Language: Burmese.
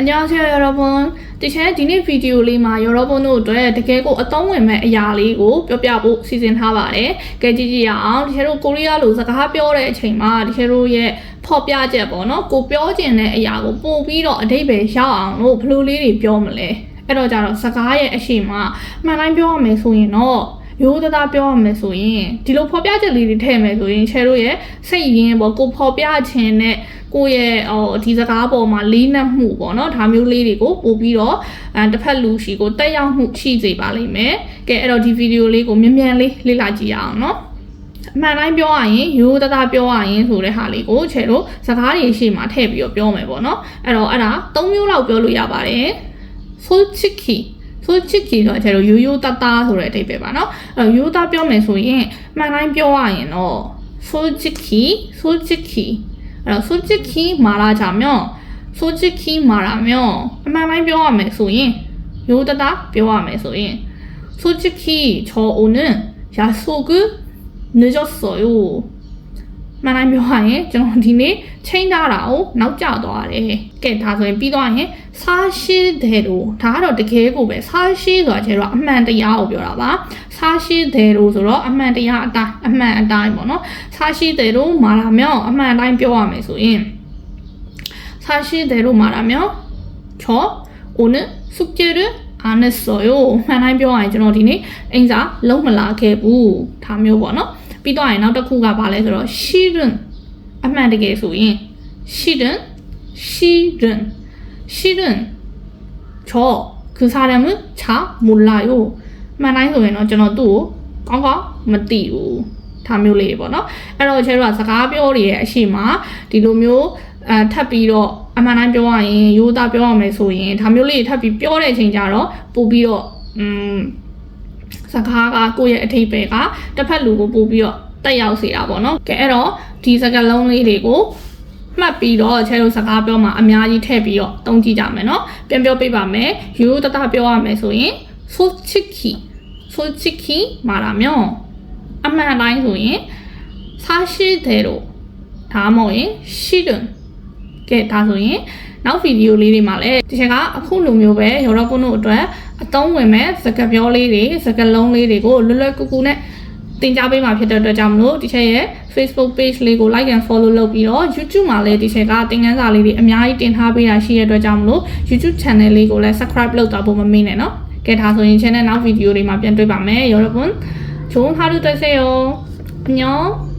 အညာဆရာရော်ရဘွန်တချဲဒီနေ့ဗီဒီယိုလေးမှာရော်ရဘွန်တို့အတွက်တကယ်ကိုအသုံးဝင်မဲ့အရာလေးကိုပြောပြဖို့စီစဉ်ထားပါတယ်။ကြည့်ကြည့်ရအောင်တချဲတို့ကိုရီးယားလိုစကားပြောတဲ့အချိန်မှာတချဲတို့ရဲ့ဖော်ပြချက်ပေါ့နော်ကိုပြောချင်တဲ့အရာကိုပို့ပြီးတော့အတိတ်ပဲရောက်အောင်လို့ဘယ်လိုလေးတွေပြောမလဲ။အဲ့တော့ကြတော့စကားရဲ့အရှိမမှန်တိုင်းပြောရမယ်ဆိုရင်တော့ ရိုးသားသားပြောရမယ်ဆိုရင်ဒီလိုဖော်ပြချက်လေးတွေထည့်မယ်ဆိုရင်ချဲတို့ရဲ့စိတ်ရင်းပေါ့ကိုဖော်ပြခြင်းနဲ့ကိုယ့်ရဲ့ဟိုဒီစကားပေါ်မှာလေးနက်မှုပေါ့နော်ဒါမျိုးလေးတွေကိုပို့ပြီးတော့အဲတစ်ဖက်လူရှိကိုတက်ရောက်မှုရှိစေပါလိမ့်မယ်ကဲအဲ့တော့ဒီဗီဒီယိုလေးကိုမြန်မြန်လေးလေ့လာကြည့်ရအောင်နော်အမှန်တိုင်းပြောရရင်ရိုးသားသားပြောရရင်ဆိုတဲ့ဟာလေးကိုချဲတို့စကားတွေရှိမှထည့်ပြီးတော့ပြောမယ်ပေါ့နော်အဲ့တော့အဲ့ဒါ၃မျိုးလောက်ပြောလို့ရပါတယ် 솔직히 솔직히တော့ကျတော့ရိုးရိုးသားသားဆိုတဲ့အဓိပ္ပာယ်ပါနော်အဲရိုးသားပြောမယ်ဆိုရင်မှန်တိုင်းပြောရရင်တော့ 솔직히 솔직히 အဲ့တော့ 솔직히 말하자면 솔직히 말하면 အမှန်တိုင်းပြောရမယ်ဆိုရင်ရိုးသားသားပြောရမယ်ဆိုရင် 솔직히 저 오늘 약속을 늦었어요 မှန်တိုင်းပြောရရင်ကျွန်တော်ဒီနေ့ချိန်ထားတာကိုနောက်ကျသွားတယ်။ကဲဒါဆိုရင်ပြီးသွားရင်စားရှိတယ်လို့ဒါကတော့တကယ်ကိုပဲစားရှိဆိုတာကျတော့အမှန်တရားကိုပြောတာပါ။စားရှိတယ်လို့ဆိုတော့အမှန်တရားအတိုင်းအမှန်အတိုင်းပေါ့နော်။စားရှိတယ်လို့မာလာမြောက်အမှန်အတိုင်းပြောရမယ်ဆိုရင်စားရှိတယ်လို့မာလာမြောက်저 오늘 숙제를 안 했어요. မှန်တိုင်းပြောရရင်ကျွန်တော်ဒီနေ့အင်စာလုံးမလာခဲ့ဘူး။ဒါမျိုးပေါ့နော်။ ပြီးတော့ရင်နောက်တစ်ခုကဘာလဲဆိုတော့ shouldn't အမှန်တကယ်ဆိုရင် shouldn't shouldn't shouldn't ချောခစားရမချာမူလာယောမှန်တိုင်းဆိုရင်တော့ကျွန်တော်သူ့ကိုကောင်းကောင်းမသိဘူးဒါမျိုးလေးပေါ့နော်အဲ့တော့ချဲတို့ကစကားပြောနေတဲ့အရှိမဒီလိုမျိုးအဲထပ်ပြီးတော့အမှန်တိုင်းပြောရရင်ရိုးသားပြောရမယ်ဆိုရင်ဒါမျိုးလေးထပ်ပြီးပြောတဲ့အချိန်ကျတော့ပို့ပြီးတော့อืม စကားကကိုယ့်ရဲ့အထိပ္ပယ်ကတစ်ဖက်လူကိုပို့ပြီးတော့တက်ရောက်စေတာပေါ့နော်ကဲအဲ့တော့ဒီစကားလုံးလေးတွေကိုမှတ်ပြီးတော့ချဲတို့စကားပြောမှာအများကြီးထည့်ပြီးတော့တုံးကြည့်ကြမယ်နော်ပြန်ပြောပေးပါမယ်ရိုးတတပြောရမယ်ဆိုရင်ဆိုချစ်ခီဆိုချစ်ခီမာရာမျောအမှန်တိုင်းဆိုရင်စားရှိတယ်လို့ဒါမှမဟုတ်ရင်ရှိတယ် ကဲဒါဆိုရင်နောက်ဗီဒီယိုလေးတွေမှာလည်းဒီချက်ကအခုလိုမျိုးပဲရောတော့ကိုနို့အတွက်အသုံးဝင်မဲ့စကားပြောလေးတွေစကားလုံးလေးတွေကိုလွယ်လွယ်ကူကူနဲ့တင်ကြပေးမှာဖြစ်တဲ့အတွက်ကြောင့်မလို့ဒီချက်ရဲ့ Facebook page လေးကို like and follow လုပ်ပြီးတော့ YouTube မှာလည်းဒီချက်ကသင်ခန်းစာလေးတွေအများကြီးတင်ထားပေးတာရှိတဲ့အတွက်ကြောင့်မလို့ YouTube channel လေးကိုလည်း subscribe လုပ်သွားဖို့မမေ့နဲ့နော်။ကဲဒါဆိုရင် channel နောက် video တွေမှာပြန်တွေ့ပါမယ်။ Yorobun 좋은 하루 되세 요. 안 녕.